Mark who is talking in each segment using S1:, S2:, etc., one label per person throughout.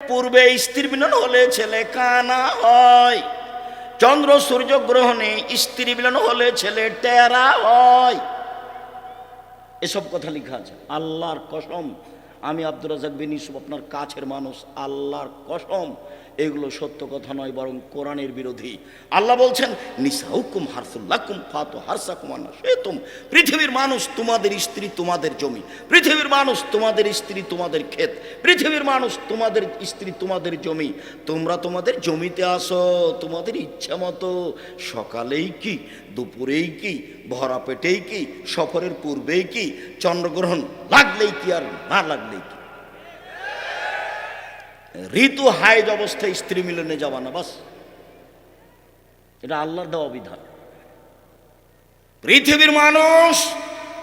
S1: পূর্বে স্ত্রী মিলন হলে ছেলে কানা হয়। চন্দ্র সূর্য গ্রহণে স্ত্রী মিলন হলে ছেলে টেরা হয়। এসব কথা লেখা আছে। আল্লাহর কসম, আমি আব্দুর রাজাক বিন আপনার কাছের মানুষ। আল্লাহর কসম এগুলো সত্য কথা নয়, বরং কোরআনের বিরোধী। আল্লাহ বলছেন, নিসাউকুম হারসুল্লাকুম ফাতু হারসাকুম আন্না শেতুম পৃথিবীর মানুষ তোমাদের স্ত্রী, তোমাদের জমি। পৃথিবীর মানুষ তোমাদের স্ত্রী, তোমাদের ক্ষেত। পৃথিবীর মানুষ তোমাদের স্ত্রী, তোমাদের জমি। তোমরা তোমাদের জমিতে আসো, তোমাদের ইচ্ছা মতো। সকালেই কি, দুপুরেই কি, ভরা পেটেই কি, সফরের পূর্বেই কি, চন্দ্রগ্রহণ লাগলেই কি আর না লাগলেই কি? ঋতু হাইজ অবস্থায় স্ত্রী মিলনে যাবা না, বাস। এটা আল্লাহর দেওয়া বিধান। পৃথিবীর মানুষ,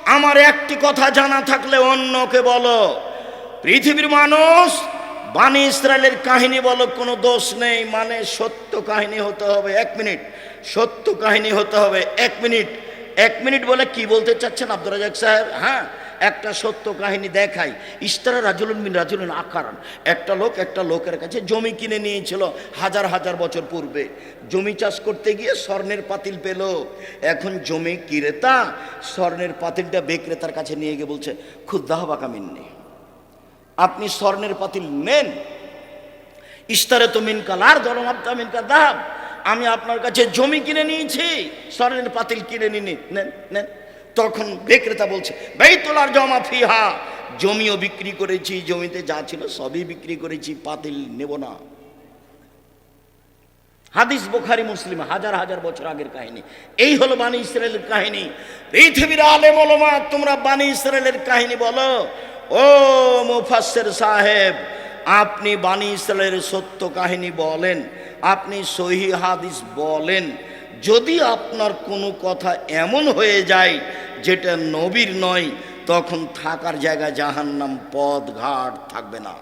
S1: আমার একটি কথা জানা থাকলে অন্যকে বলো। পৃথিবীর মানুষ বাণী ইসরায়েলের কাহিনী বলো, কোনো দোষ নেই মানে সত্য কাহিনী হতে হবে এক মিনিট। সত্য কাহিনী হতে হবে এক মিনিট। এক মিনিট বলে কি বলতে চাচ্ছেন আব্দুর রাজাক সাহেব? হ্যাঁ? একটা সত্য কাহিনী দেখাই। ইস্তারা রাজুলুন মিন রাজুলুন আকারান। একটা লোক একটা লোকের কাছে জমি কিনে নিয়েছিল হাজার হাজার বছর পূর্বে। জমি চাষ করতে গিয়ে স্বর্ণের পাতিল পেল। এখন জমি কিরেতা স্বর্ণের পাতিলটা বিক্রেতার কাছে নিয়ে গিয়ে বলছে ক্ষুদ্দাহ বাকামিন্নি আপনি স্বর্ণের পাতিল নেন। ইস্তারে তো মিনকাল আর দরমাপ্তা মিনকা দাহাব। আমি আপনার কাছে জমি কিনে নিয়েছি, স্বর্ণের পাতিল কিনে নিনি নেন নেন। তখন বিক্রেতা বলছে বেতলার জমা ফিহা। জমিও বিক্রি করেছি, জমিতে যা ছিল সবই বিক্রি করেছি পাতিল নেব না। হাদিস বোখারি, মুসলিম, হাজার হাজার বছর আগের কাহিনী। এই হলো বাণী ইসরায়েলের কাহিনী। পৃথিবীর আলেম ওলমা, তোমরা বাণী ইসরায়েলের কাহিনী বলো। ও মুফাসের সাহেব, আপনি বাণী ইসরায়েলের সত্য কাহিনী বলেন, আপনি সহি হাদিস বলেন। যদি আপনার কোনো কথা এমন হয়ে যায় যেটা নবীর নয়, তখন থাকার জায়গা জাহান্নাম পথ ঘাট থাকবে না।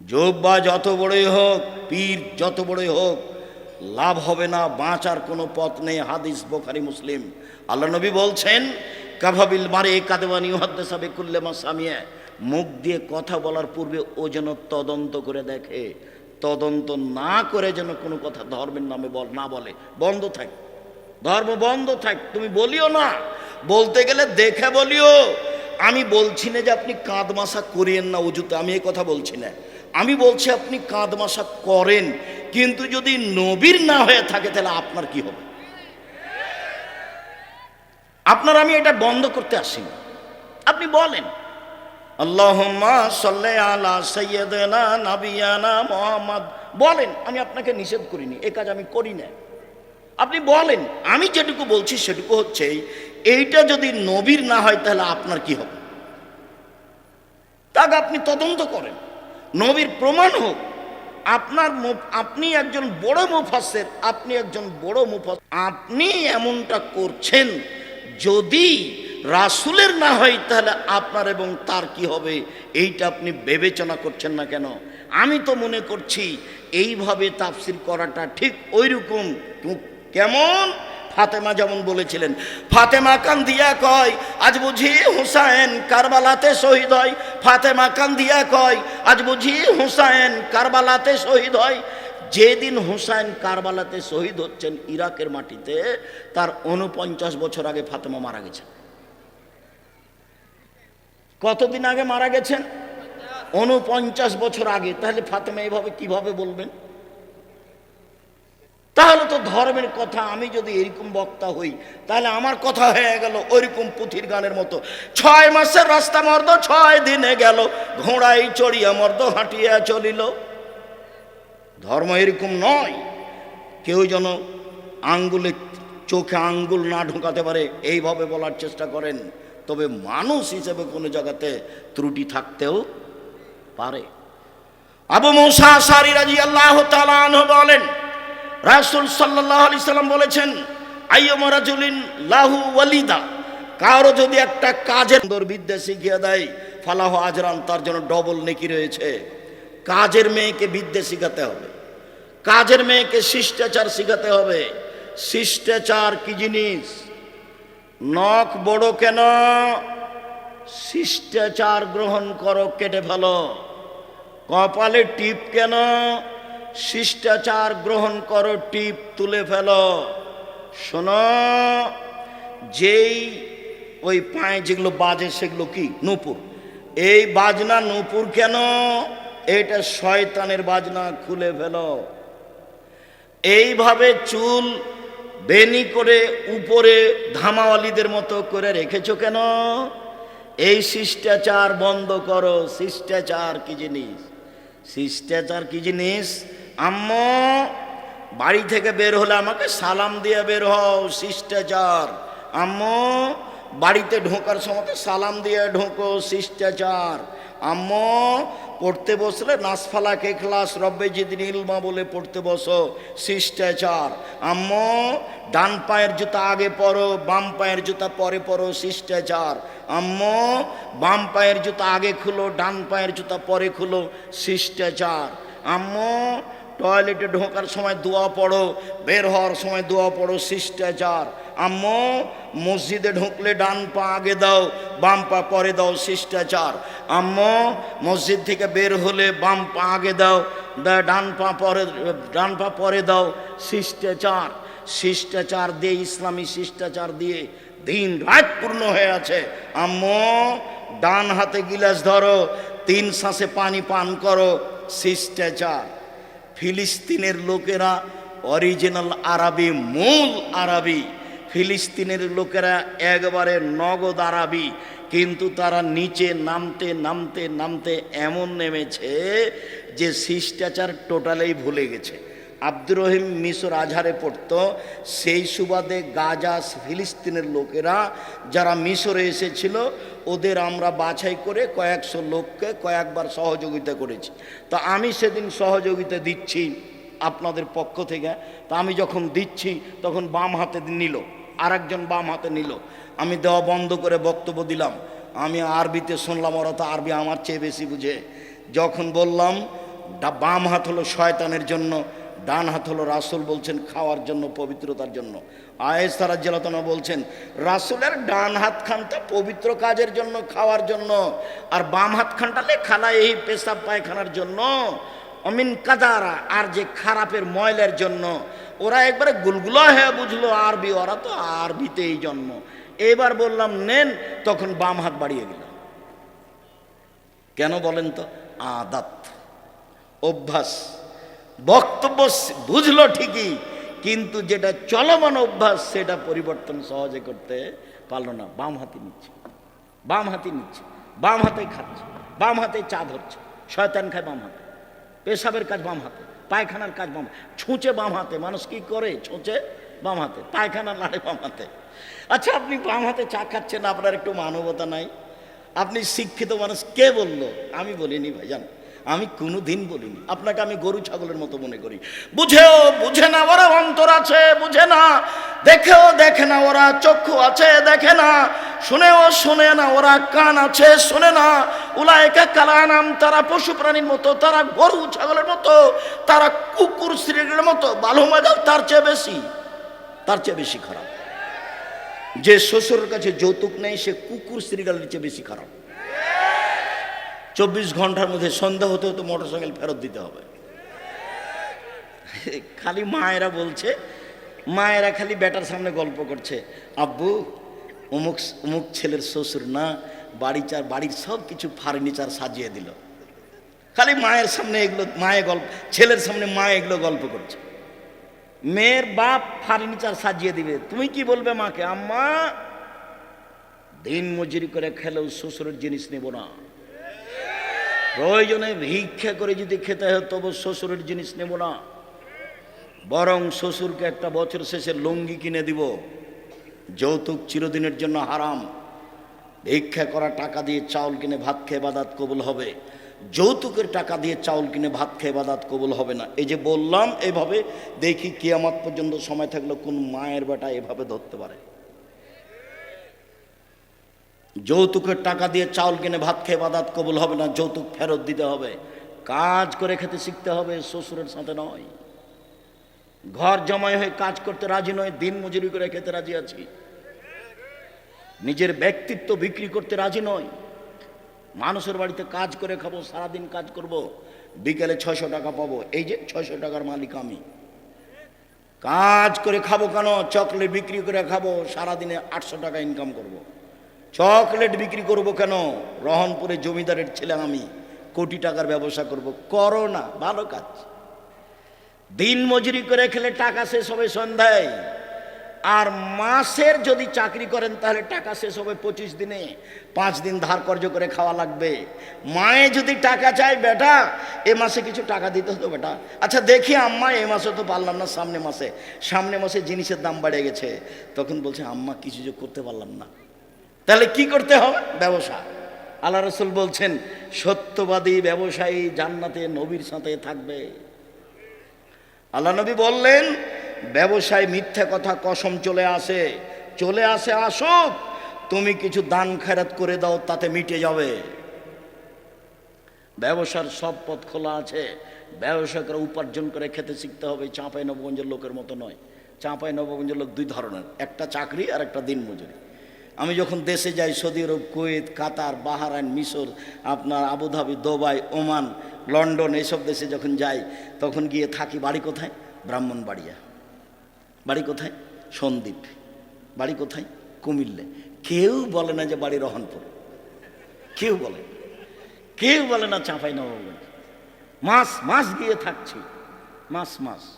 S1: যোব্বা যত বড়ই হোক, পীর যত বড়ই হোক, লাভ হবে না, বাঁচার কোনো পথ নেই, হাদিস বোখারি, মুসলিম। আল্লাহ নবী বলছেন কাভাবিল মারে কাদেবানি হদ্দেসাবে কুল্লেমা সামিয়া। মুখ দিয়ে কথা বলার পূর্বে ও যেন তদন্ত করে দেখে। তদন্ত না করে যেন কোনো কথা ধর্মের নামে বল না বলে। বন্ধ থাক। ধর্ম বন্ধ থাক, তুমি বলিও না। বলতে গেলে দেখে বলিও। আমি বলছি না যে আপনি কাঁদমাশা করিয়েন না উজুতে আমি এই কথা বলছি না। আমি বলছি আপনি কাঁদমাশা করেন, কিন্তু যদি নবীর না হয়ে থাকে, তাহলে আপনার কি হবে? আপনার আমি এটা বন্ধ করতে আসিনি আপনি বলেন, আল্লাহুম্মা সাল্লি আলা সাইয়্যিদিনা নাবিয়ানা মুহাম্মদ। বলেন, আমি আপনাকে নিষেধ করিনি, এ কাজ আমি করি না আপনি বলেন, আমি যেটুকু বলছি সেটুকু হচ্ছে এইটা যদি নবীর না হয় তাহলে আপনার কি হবে? তাকে আপনি তদন্ত করেন। নবীর প্রমাণ হোক। আপনার আপনি একজন বড় মুফাসের, আপনি একজন বড় মুফাস, আপনি এমনটা করছেন যদি রাসুলের না হয় তাহলে আপনার এবং তার কি হবে? এইটা আপনি বিবেচনা করছেন না কেন? আমি তো মনে করছি, এইভাবে তাফসির করাটা ঠিক ওই রকম কেমন? ফাতেমা যেমন বলেছিলেন, ফাতেমা কান্দিয়া কয়, আজ বুঝি হুসাইন কারবালাতে শহীদ হয়। ফাতেমা কান্দিয়া কয়, আজ বুঝি হুসাইন কারবালাতে শহীদ হয়। যেদিন হুসাইন কারবালাতে শহীদ হচ্ছেন ইরাকের মাটিতে, তার উনপঞ্চাশ বছর আগে ফাতেমা মারা গেছেন। কতদিন আগে মারা গেছেন? উনপঞ্চাশ বছর আগে। তাহলে ফাতেমা এভাবে কীভাবে বলবেন? তাহলে তো ধর্মের কথা, আমি যদি এরকম বক্তা হই, তাহলে আমার কথা হয়ে গেল ওইরকম পুঁথির গানের মতো। ছয় মাসের রাস্তা মর্দ, ছয় দিনে গেল ঘোড়াই চড়িয়া মর্দ হাঁটিয়া চলিল। ধর্ম এরকম নয়। কেউ যেন আঙ্গুলে, চোখে আঙ্গুল না ঢোকাতে পারে, এইভাবে বলার চেষ্টা করেন। তবে মানুষ হিসেবে কোনো জায়গাতে ত্রুটি থাকতেও পারে। আবু মৌসা সারি রাজি আল্লাহ বলেন রাসুল সাল্লাহ আলি সাল্লাম বলেছেন আইয়মরাজুলিন লাহু ওয়ালিদা। কারও যদি একটা কাজের বিদ্যা শিখিয়ে দেয়, ফালাহ আজরান, তার জন্য ডবল নেকি রয়েছে। কাজের মেয়েকে বিদ্যা শিখাতে হবে। কাজের মেয়েকে শিষ্টাচার শিখাতে হবে। শিষ্টাচার কি জিনিস? নখ বড় কেন? শিষ্টাচার গ্রহণ করো কেটে ফেলো। কপালে টিপ কেন? শিষ্টাচার গ্রহণ করো, টিপ তুলে ফেলো। শোনো, যেই ওই পায়ে যেগুলো বাজে সেগুলো কি? নূপুর। এই বাজনা নূপুর কেন? এটা শয়তানের বাজনা, খুলে ফেলো। এইভাবে চুল বেনি করে উপরে ধামাওয়ালিদের মতো করে রেখেছো কেন? এই শিষ্টাচার বন্ধ করো। শিষ্টাচার কি জিনিস? শিষ্টাচার কি জিনিস? আম্মু, বাড়ি থেকে বের হলে আমাকে সালাম দিয়ে বের হও, শিষ্টাচার। আম্মু, বাড়িতে ঢোকার সময় সালাম দিয়ে ঢোকো, শিষ্টাচার। আম্মু, পড়তে বসলে নাসফালা কে ক্লাস, রব্বে যেদিন ইলমা বলে পড়তে বসো, শিষ্টাচার। আম্মু, ডান পায়ের জুতা আগে পরো, বাম পায়ের জুতা পরে পরো, শিষ্টাচার। আম্মু, বাম পায়ের জুতা আগে খুলো, ডান পায়ের জুতা পরে খুলো, শিষ্টাচার। আম্মু টয়লেটে ঢোকার সময় দোয়া পড়ো, বের হওয়ার সময় দোয়া পড়ো, শিষ্টাচার। আম্মু, মসজিদে ঢুকলে ডান পা আগে দাও, বাম পা পরে দাও, শিষ্টাচার। আম্মু, মসজিদ থেকে বের হলে বাম পা আগে দাও ডান পা পরে, ডান পা পরে দাও, শিষ্টাচার। শিষ্টাচার দিয়ে, ইসলামী শিষ্টাচার দিয়ে দিন রাত পূর্ণ হয়ে আছে। আম্মু, ডান হাতে গিলাস ধরো, তিন শ্বাসে পানি পান করো, শিষ্টাচার। ফিলিস্তিনের লোকেরা অরিজিনাল আরবি, মূল আরবি। ফিলিস্তিনের লোকেরা একবারে নগদ আরবি, কিন্তু তারা নিচে নামতে নামতে নামতে এমন নেমেছে যে শিষ্টাচার টোটালেই ভুলে গেছে। আব্দুর রহিম মিশর আজহারে পড়তো, সেই সুবাদে গাজা, ফিলিস্তিনের লোকেরা যারা মিশরে এসেছিল, ওদের আমরা বাছাই করে কয়েকশো লোককে কয়েকবার সহযোগিতা করেছি। তো আমি সেদিন সহযোগিতা দিচ্ছি আপনাদের পক্ষ থেকে। তা আমি যখন দিচ্ছি, তখন বাম হাতে নিল আর একজন বাম হাতে নিল। আমি দেওয়া বন্ধ করে বক্তব্য দিলাম। আমি আরবিতে শুনলাম, ওরা তো আরবি আমার চেয়ে বেশি বুঝে। যখন বললাম বাম হাত হলো শয়তানের জন্য ডান হাত হলো রাসুল বলছেন খাওয়ার জন্য, পবিত্রতার জন্য। আয়েস জেলাতনা বলছেন, রাসুলের ডান হাত খানটা পবিত্র কাজের জন্য, খাওয়ার জন্য। আর বাম হাত খানটালে খালা এই পেশাব পায়খানার জন্য। অমিন কাদারা আর যে খারাপের ময়লের জন্য। ওরা একবারে গুলগুলো হয়ে বুঝলো, আরবি, ওরা তো আরবিতে এই জন্ম। এবার বললাম, নেন, তখন বাম হাত বাড়িয়ে গেল কেন বলেন তো? আদাত, অভ্যাস। বক্তব্য বুঝলো ঠিকই, কিন্তু যেটা চলমান অভ্যাস সেটা পরিবর্তন সহজে করতে পারল না। বাম হাতে নিচ্ছে। বাম হাতে নিচ্ছে। বাম হাতে খাচ্ছে। বাম হাতে চা ধরছে। শয়তান খায় বাম হাতে। পেশাবের কাজ বাম হাতে। পায়খানার কাজ বাম ছুঁচে বাম হাতে। মানুষ কি করে? ছুঁচে বাম হাতে। পায়খানা লাড়ে বাম হাতে। আচ্ছা আপনি বাম হাতে চা খাচ্ছেন, আপনার একটু মানবতা নাই। আপনি শিক্ষিত মানুষ। কে বলল? আমি বলিনি ভাইজান। আমি কোনো দিন বলিনি। আপনাকে আমি গরু ছাগলের মতো মনে করি। বুঝেও বুঝে না, ওরা অন্তর আছে, বুঝে না। দেখেও দেখে না, ওরা চক্ষু আছে, দেখে না। শুনেও শুনে না, ওরা কান আছে, শুনে না। উলায়কা কালানাম, তারা পশু প্রাণীর মতো, তারা গরু ছাগলের মতো, তারা কুকুর শ্রীর মতো, বালু মাজাল তার চেয়ে বেশি, তার চেয়ে বেশি খারাপ। যে শ্বশুরের কাছে যৌতুক নেই সে কুকুর শ্রীগালের চেয়ে বেশি খারাপ। চব্বিশ ঘণ্টার মধ্যে সন্ধ্যা হতে হতে মোটর সাইকেল ফেরত দিতে হবে। খালি মায়েরা বলছে, মায়েরা খালি বেটার সামনে গল্প করছে, আব্বু, অমুক অমুক ছেলের শ্বশুর না, বাড়ি চার, বাড়ির সব কিছু ফার্নিচার সাজিয়ে দিল। খালি মায়ের সামনে এগুলো, মায়ে গল্প, ছেলের সামনে মা এগুলো গল্প করছে। মেয়ের বাপ ফার্নিচার সাজিয়ে দিবে, তুমি কি বলবে মাকে? আম্মা, দিন মজুরি করে খেলেও শ্বশুরের জিনিস নেব না। প্রয়োজনে ভিক্ষা করে যদি খেতে হয়, তবু শ্বশুরের জিনিস নেব না। বরং শ্বশুরকে একটা বছর শেষে লুঙ্গি কিনে দিব। যৌতুক চিরদিনের জন্য হারাম। ভিক্ষা করা টাকা দিয়ে চাউল কিনে ভাত খেয়ে বাদাত কবুল হবে। যৌতুকের টাকা দিয়ে চাউল কিনে ভাত খেয়ে বাদাত কবুল হবে না। এই যে বললাম, এভাবে দেখি কিয়ামত পর্যন্ত সময় থাকলে কোন মায়ের বেটা এভাবে ধরতে পারে। যৌতুকের টাকা দিয়ে চাউল কিনে ভাত খেয়ে বাদাত কবুল হবে না, যৌতুক ফেরত দিতে হবে। কাজ করে খেতে শিখতে হবে, শ্বশুরের সাথে নয়। ঘর জমাই হয়ে কাজ করতে রাজি নয়, দিন মজুরি করে খেতে রাজি আছি। নিজের ব্যক্তিত্ব বিক্রি করতে রাজি নয়। মানুষের বাড়িতে কাজ করে খাব, সারাদিন কাজ করব, বিকেলে ছয়শো টাকা পাবো। এই যে ছয়শো টাকার মালিক আমি। কাজ করে খাব কেন? চকলেট বিক্রি করে খাব, সারাদিনে আটশো টাকা ইনকাম করব। চকলেট বিক্রি করব কেন? রহনপুরে জমিদারের ছেলে আমি। কোটি টাকার ব্যবসা করব। করো না, ভালো কাজ। দিন মজুরি করে খেলে টাকা শেষ হবে সন্ধ্যায়। আর মাসের যদি চাকরি করেন তাহলে টাকা শেষ হবে পঁচিশ দিনে। পাঁচ দিন ধার কর্য করে খাওয়া লাগবে। মায়ে যদি টাকা চায়, বেটা, এ মাসে কিছু টাকা দিতে হতো, বেটা। আচ্ছা দেখি আম্মা, এ মাসে তো পারলাম না, সামনে মাসে। সামনে মাসে জিনিসের দাম বেড়ে গেছে। তখন বলছে, আম্মা, কিছু যে করতে পারলাম না। তাহলে কি করতে হবে? ব্যবসা। আল্লাহ রসুল বলছেন, সত্যবাদী ব্যবসায়ী জান্নাতে, নবীর সাথে থাকবে। আল্লাহ নবী বললেন, ব্যবসায় মিথ্যা কথা কসম চলে আসে। চলে আসে আসুক, তুমি কিছু দান খেরাত করে দাও, তাতে মিটে যাবে। ব্যবসার সব পথ খোলা আছে। ব্যবসা করে উপার্জন করে খেতে শিখতে হবে। চাঁপাই নবগঞ্জের লোকের মতো নয়। চাঁপাই নবগঞ্জের লোক দুই ধরনের। একটা চাকরি আর একটা দিন মজুরি আমি যখন দেশে যাই, Saudi Arab, Kuwait, Qatar, Bahrain, মিশর, আপনার আবুধাবি, দুবাই, ওমান, লন্ডন, এইসব দেশে যখন যাই, তখন গিয়ে থাকি, বাড়ি কোথায়? ব্রাহ্মণবাড়িয়া। বাড়ি কোথায়? সন্দীপ বাড়ি কোথায়? কুমিল্লে। কেউ বলে না যে বাড়ি রহনপুর। কেউ বলে। কেউ বলে না চাঁপাই নবগঞ্জ মাস মাস গিয়ে থাকছি। মাস মাস।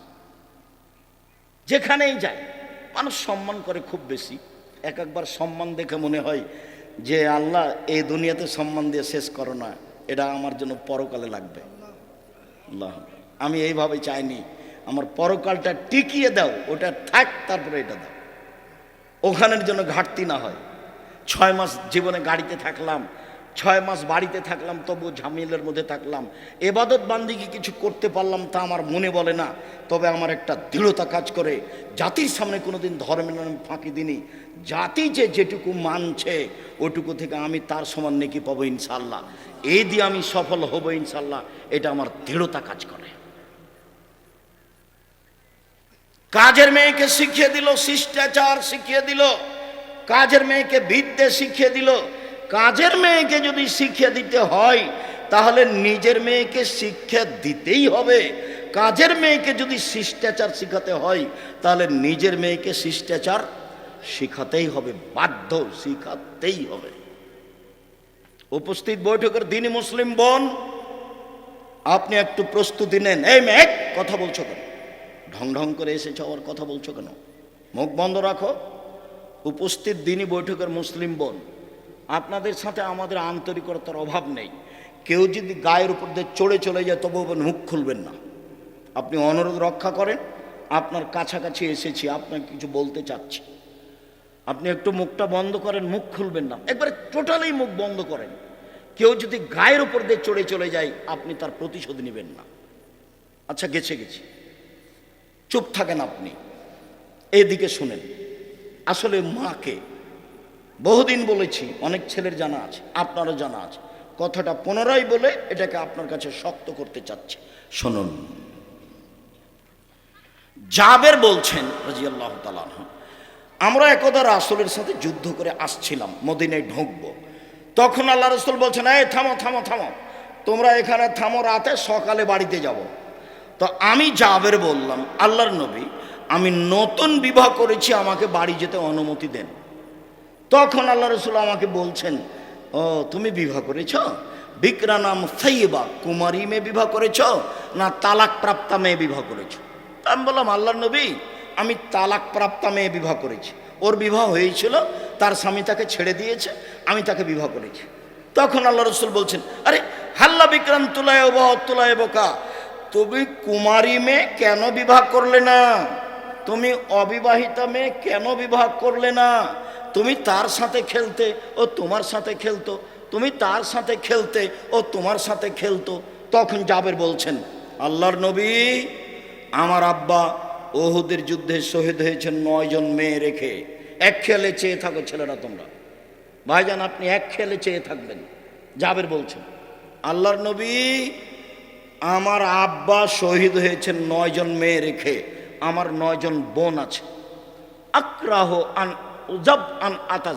S1: যেখানেই যায় মানুষ সম্মান করে খুব বেশি। এক একবার সম্মান দেখে মনে হয় যে আল্লাহ এই দুনিয়াতে সম্মান দিয়ে শেষ করো না, এটা আমার জন্য পরকালে লাগবে। আল্লাহ। আমি এইভাবে চাইনি, আমার পরকালটা টিকিয়ে দাও, ওটা থাক, তারপরে এটা দাও। ওখানের জন্য ঘাটতি না হয়। ছয় মাস জীবনে গাড়িতে থাকলাম ছয় মাস বাড়িতে থাকলাম, তবু ঝামেলের মধ্যে থাকলাম। এবাদত বান্দিকে কিছু করতে পারলাম তা আমার মনে বলে না, তবে আমার একটা দৃঢ়তা কাজ করে, জাতির সামনে কোনোদিন ধর্মের নামে ফাঁকি দিনি জাতি যে যেটুকু মানছে, ওটুকু থেকে আমি তার সমান নেকি পাবো ইনশাল্লাহ এই দিয়ে আমি সফল হব ইনশাল্লাহ এটা আমার দৃঢ়তা কাজ করে। কাজের মেয়েকে শিখিয়ে দিল, শিষ্টাচার শিখিয়ে দিল, কাজের মেয়েকে বিদ্যে শিখিয়ে দিল কাজের মেয়েকে যদি শিক্ষা দিতে হয়, তাহলে নিজের মেয়েকে শিক্ষা দিতেই হবে। কাজের মেয়েকে যদি শিষ্টাচার শিখাতে হয়, তাহলে নিজের মেয়েকে শিষ্টাচার শিখাতেই হবে, বাধ্য শিখাতেই হবে। উপস্থিত বৈঠকের দিনই মুসলিম বোন, আপনি একটু প্রস্তুতি নেন। এই মেয়ে, কথা বলছো কেন? ঢং ঢং করে এসেছ, আবার কথা বলছো কেন? মুখ বন্ধ রাখো। উপস্থিত দিনই বৈঠকের মুসলিম বোন। আপনাদের সাথে আমাদের আন্তরিকতার অভাব নেই। কেউ যদি গায়ের উপর দিয়ে চড়ে চলে যায় তবু মুখ খুলবেন না। আপনি অনুরোধ রক্ষা করেন, আপনার কাছাকাছি এসেছি, আপনাকে কিছু বলতে চাচ্ছি। আপনি একটু মুখটা বন্ধ করেন, মুখ খুলবেন না। একবারে টোটালি মুখ বন্ধ করেন। কেউ যদি গায়ের উপর দিয়ে চড়ে চলে যায়, আপনি তার প্রতিশোধ নেবেন না। আচ্ছা গেছে গেছে। চুপ থাকেন আপনি। এদিকে শুনেন, আসলে মাকে বহুদিন বলেছি, অনেক ছেলের জানা আছে, আপনারও জানা আছে। কথাটা পুনরায় বলে এটাকে আপনার কাছে শক্ত করতে চাচ্ছি। শুনুন। জাবের বলছেন রাজি আল্লাহ আমরা একদা রাসুলের সাথে যুদ্ধ করে আসছিলাম, মদিনায় ঢুকবো। তখন আল্লাহ রসুল বলছেন, এই থামো থামো থামো। তোমরা এখানে থামো রাতে, সকালে বাড়িতে যাব। তো আমি জাবের বললাম, আল্লাহর নবী, আমি নতুন বিবাহ করেছি, আমাকে বাড়ি যেতে অনুমতি দেন। তখন আল্লাহ রসুল আমাকে বলছেন, ও, তুমি বিবাহ করেছ? বিক্রা নাম সাইবা কুমারী মেয়ে বিবাহ করেছ? না তালাক প্রাপ্তা মেয়ে বিবাহ করেছ? আমি বললাম, আল্লাহ নবী, আমি তালাক প্রাপ্তা মেয়ে বিবাহ করেছি। ওর বিবাহ হয়েছিল, তার স্বামী তাকে ছেড়ে দিয়েছে, আমি তাকে বিবাহ করেছি। তখন আল্লাহ রসুল বলছেন, আরে, হাল্লা বিক্রাম তুলায় বহ তুলায় বোকা, তুমি কুমারী মেয়ে কেন বিবাহ করলে না? তুমি অবিবাহিতা মেয়ে কেন বিবাহ করলে না? তুমি তার সাথে খেলতে ও তোমার সাথে খেলতো। তুমি তার সাথে খেলতে ও তোমার সাথে খেলতো। তখন জাবের বলছেন, আল্লাহর নবী, আমার আব্বা ওহুদের যুদ্ধে শহীদ হয়েছেন নয়জন মেয়ে রেখে। এক খেলে চেয়ে থাকো ছেলেরা তোমরা। ভাইজান, আপনি এক খেলে চেয়ে থাকবেন। জাবের বলছেন, আল্লাহর নবী, আমার আব্বা শহীদ হয়েছেন নয়জন মেয়ে রেখে। আমার নয়জন বোন আছে। আক্রাহ আন আন আতা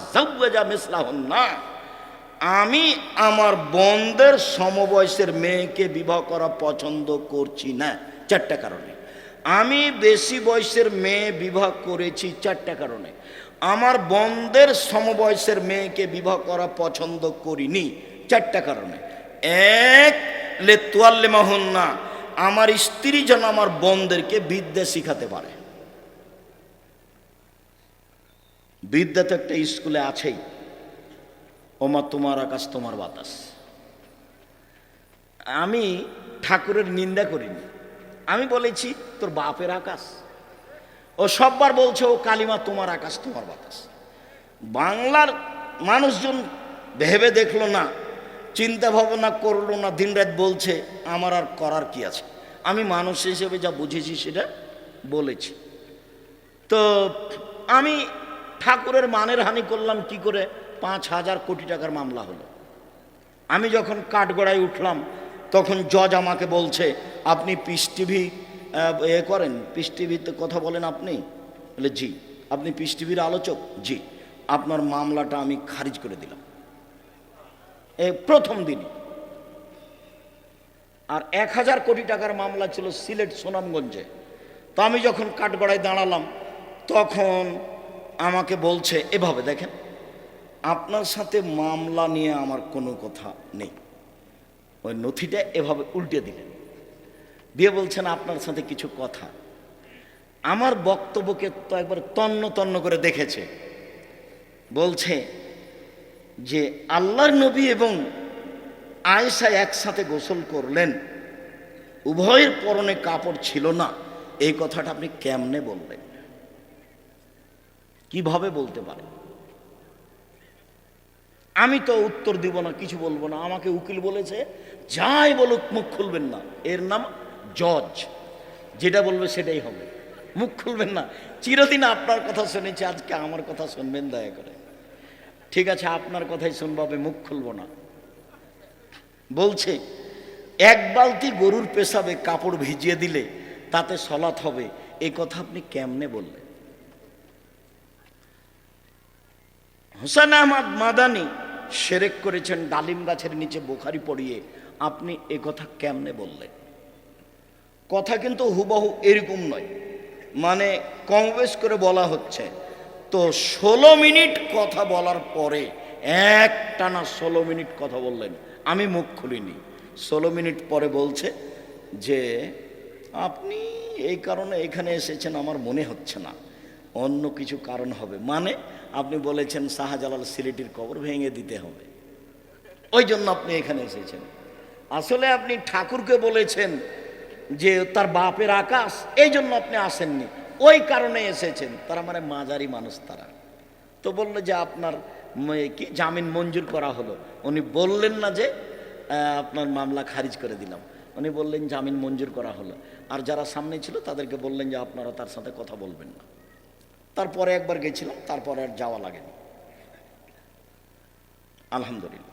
S1: আমি আমার বন্ধের সমবয়সের মেয়েকে বিবাহ করা পছন্দ করছি না, চারটা কারণে। আমি বেশি বয়সের মেয়ে বিবাহ করেছি চারটা কারণে। আমার বন্ধের সমবয়সের মেয়েকে বিবাহ করা পছন্দ করিনি, চারটা কারণে। এক, লে তোয়াল্লে না আমার স্ত্রী যেন আমার বোনদেরকে বিদ্যা শিখাতে পারে। বিদ্যা তো একটা স্কুলে আছেই। ওমা তোমার আকাশ, তোমার বাতাস। আমি ঠাকুরের নিন্দা করিনি। আমি বলেছি, তোর বাপের আকাশ। ও সববার বলছে, ও কালিমা, তোমার আকাশ, তোমার বাতাস। বাংলার মানুষজন ভেবে দেখল না, চিন্তা ভাবনা করল না দিনরাত বলছে, আমার আর করার কি আছে? আমি মানুষ হিসেবে যা বুঝেছি, সেটা বলেছি। তো আমি ঠাকুরের মানের হানি করলাম কি করে? পাঁচ হাজার কোটি টাকার মামলা হলো। আমি যখন কাঠগড়ায় উঠলাম, তখন জজ আমাকে বলছে, আপনি পিস টিভি এ করেন, পিস টিভিতে কথা বলেন আপনি? বলে, জি। আপনি পিস টিভির আলোচক? জি। আপনার মামলাটা আমি খারিজ করে দিলাম। এ প্রথম দিনই। আর এক হাজার কোটি টাকার মামলা ছিল সিলেট সুনামগঞ্জে। তো আমি যখন কাঠগড়ায় দাঁড়ালাম, তখন আমাকে বলছে এভাবে, দেখেন, আপনার সাথে মামলা নিয়ে আমার কোনো কথা নেই। ওই নথিটা এভাবে উল্টে দিলেন। দিয়ে বলছেন, আপনার সাথে কিছু কথা। আমার বক্তব্যকে তো একবার তন্ন তন্ন করে দেখেছে। বলছে যে, আল্লাহর নবী এবং আয়েশা একসাথে গোসল করলেন। উভয়ের পরনে কাপড় ছিল না। এই কথাটা আপনি কেমনে বললেন? কীভাবে বলতে পারে? আমি তো উত্তর দিব না, কিছু বলব না। আমাকে উকিল বলেছে, যাই বলুক, মুখ খুলবেন না। এর নাম জজ। যেটা বলবে সেটাই হবে। মুখ খুলবেন না। চিরদিন আপনার কথা শুনেছি, আজকে আমার কথা শুনবেন, দয়া করে। ঠিক আছে, আপনার কথাই শুনব, আমি মুখ খুলবো না। বলছে, এক বালতি গরুর পেশাবে কাপড় ভিজিয়ে দিলে তাতে সলাৎ হবে। এই কথা আপনি কেমনে বললেন? হোসেন আহমদ মাদানি সেরেক করেছেন ডালিম গাছের নিচে বোখারি পড়িয়ে। আপনি এ কথা কেমনে বললেন? কথা কিন্তু হুবহু এরকম নয়। মানে বেশ করে বলা হচ্ছে, তো ষোলো মিনিট কথা বলার পরে এক টানা ষোলো মিনিট কথা বললেন। আমি মুখ খুলিনি। ষোলো মিনিট পরে বলছে যে, আপনি এই কারণে এখানে এসেছেন, আমার মনে হচ্ছে না। অন্য কিছু কারণ হবে। মানে আপনি বলেছেন শাহজালাল সিলেটির কবর ভেঙে দিতে হবে। ওই জন্য আপনি এখানে এসেছেন। আসলে আপনি ঠাকুরকে বলেছেন যে তার বাপের আকাশ, এই জন্য আপনি আসেননি। ওই কারণে এসেছেন। তারা মানে মাঝারি মানুষ তারা। তো বলল যে আপনার কি? জামিন মঞ্জুর করা হলো। উনি বললেন না যে আপনার মামলা খারিজ করে দিলাম। উনি বললেন জামিন মঞ্জুর করা হলো। আর যারা সামনে ছিল তাদেরকে বললেন যে আপনারা তার সাথে কথা বলবেন না। তারপরে একবার গেছিলাম তারপরে আর যাওয়া লাগেনি। আলহামদুলিল্লাহ।